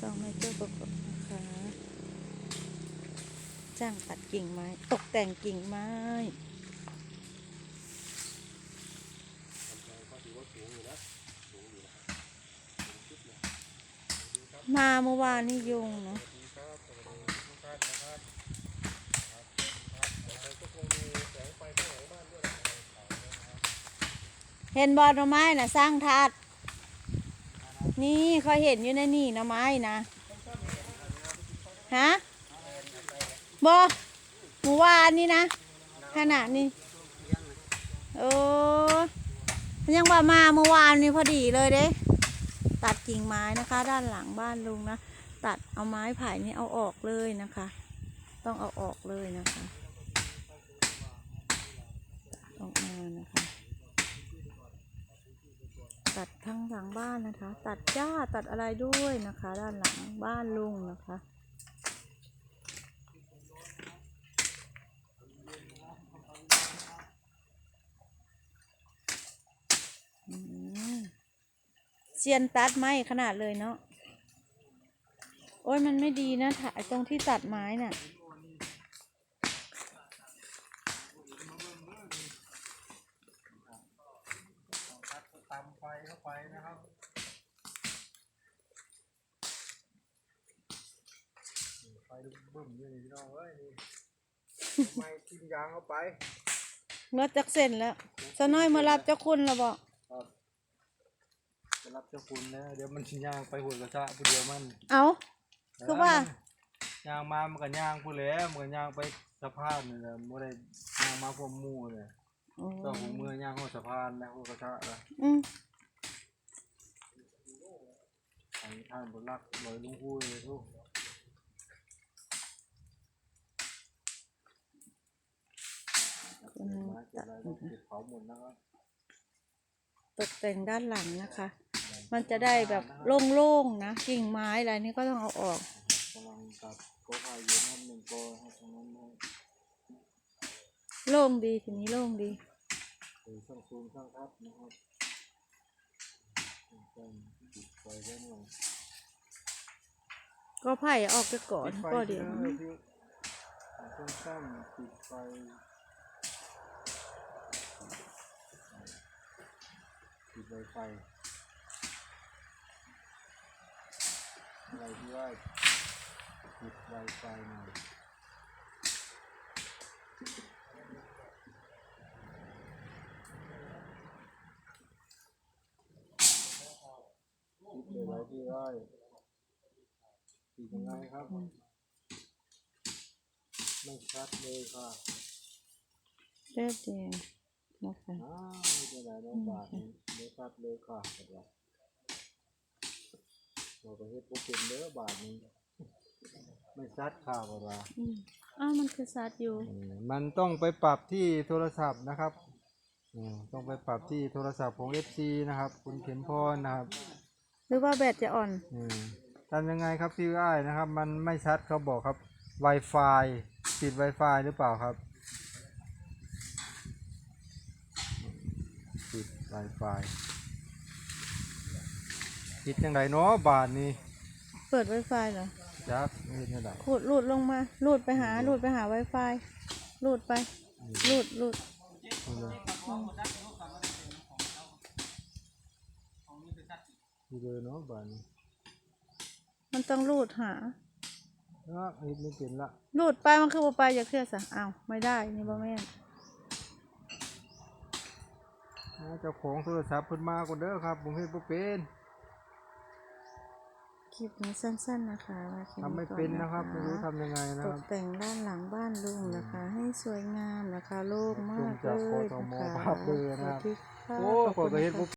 ซองไมเคิลประกนะคะจ้างตัดกิ่งไม้ ตกแต่งกิ่งไม้มาเมื่อวานนี่ยุงเนาะเห็นบอลหน่อไม้นะสร้างทัด นี่เขาเห็นอยู่ในนี่น่อไม้นะฮะบอเมื่วานนี่นะขนาดนี้โอ้ยังว่ามาเมื่อวานนี่พอดีเลยเด้ ตัดกิ่งไม้นะคะ ด้านหลังบ้านลุงนะ ตัดเอาไม้ไผ่นี่เอาออกเลยนะคะ ต้องเอาออกเลยนะคะออกมานะคะ ตัดทั้งหลังบ้านนะคะ ตัดหญ้าตัดอะไรด้วยนะคะ ด้านหลังบ้านลุงนะคะเซียนตัดไม้ขนาดเลยเนาะ โอ้ยมันไม่ดีนะถ่ายตรงที่ตัดไม้น่ะ ตามไฟเข้าไป นะครับไฟลุกบึ้มอยู่นี่พี่น้องเอ้ยนี่ไม่กินยางเข้าไปเมื่อจักเส้นแล้วสน้อยมารับเจ้าคุณแล้วบอกครับจะรับเจ้าคุณนะเดี๋ยวมันสิย่างไปหัวกระชะผู้เดียวมัน เอาคือว่าย่างมามันก็ย่างผู้แหล้วมันก็ย่างไปสะพานนี่แหละบ่ได้ย่างมาพวกหมู่เลยโอ้ก็หูมือย่างหัวสะพานนะหัวกระชะละอืม ทางท่านบุญรักลอยลุงพูดเลยทุกคุณมาเก็ตัดอะไรต้องเก็บเผาหมดนะครับตกแต่งด้านหลังนะคะ มันจะได้แบบโล่งๆนะ กิ่งไม้อะไรนี่ก็ต้องเอาออกโล่งดีทีนี้โล่งดีช่างซูมช่างทับนะครับ ปิดไฟไว้หน่อยก็ไผ่ออกไปก่อนปิดไฟก็เดี๋ยวที่พี่ช่างตั้มปิดไฟปิดไวไฟอะไรที่ว่าปิดไวไฟหน่อย เลยไว้ที่ไร่ปิดยังไงครับ ไม่ชัดเลยค่ะเรียบเดียวนะคะอ้าวไม่เป็นไรน้องบาทนี้ไม่ชัดเลยค่ะเห็นไหมเราก็เฮ็ดโปรเป็นเด้อบาทนี้ไม่ชัดค่ะบอกว่าอืมอ้าวมันคือซัดอยู่อืมมันต้องไปปรับที่โทรศัพท์นะครับอืมต้องไปปรับที่โทรศัพท์ของ FC นะครับ คุณเข็มพรนะครับ หรือว่าแบตจะอ่อน อืมทำยังไงครับพี่อ้ายนะครับ มันไม่ชัดเขาบอกครับ Wi-Fi ปิด Wi-Fi หรือเปล่าครับปิด Wi-Fi ปิดยังไงเนาะบาทนี้เปิด Wi-Fi เหรอจักเฮ็ดยังไงขูดลูดลงมาลูดไปหาลูดไปหา Wi-Fi ลูดไปลูดลูดนี่เลยอืม นี่เลยเนาะบาทนี้มันต้องลูดหาอะเฮ็ดไม่เป็นละลูดไปมันคือบ่ไปอย่าเครียดสะอ้าวไม่ได้นี่บ่แม่นอ่าเจ้าของโทรศัพท์เพิ่นมาก่อนเด้อครับ ผมเฮ็ดบ่เป็นคลิปนี้สั้นๆนะคะว่าแค่ทำไม่ก่อเป็นนะครับไม่รู้ทำยังไงนะตครักบแต่งด้านหลังบ้านลุงนะคะ ให้สวยงามนะคะ โล่งมากชมจากเลยกทมนะคะภาพเบอร์นะครับ สวัสดีค่ะโอ้ขอบขอคุณก็เฮ็ดค่ะบ่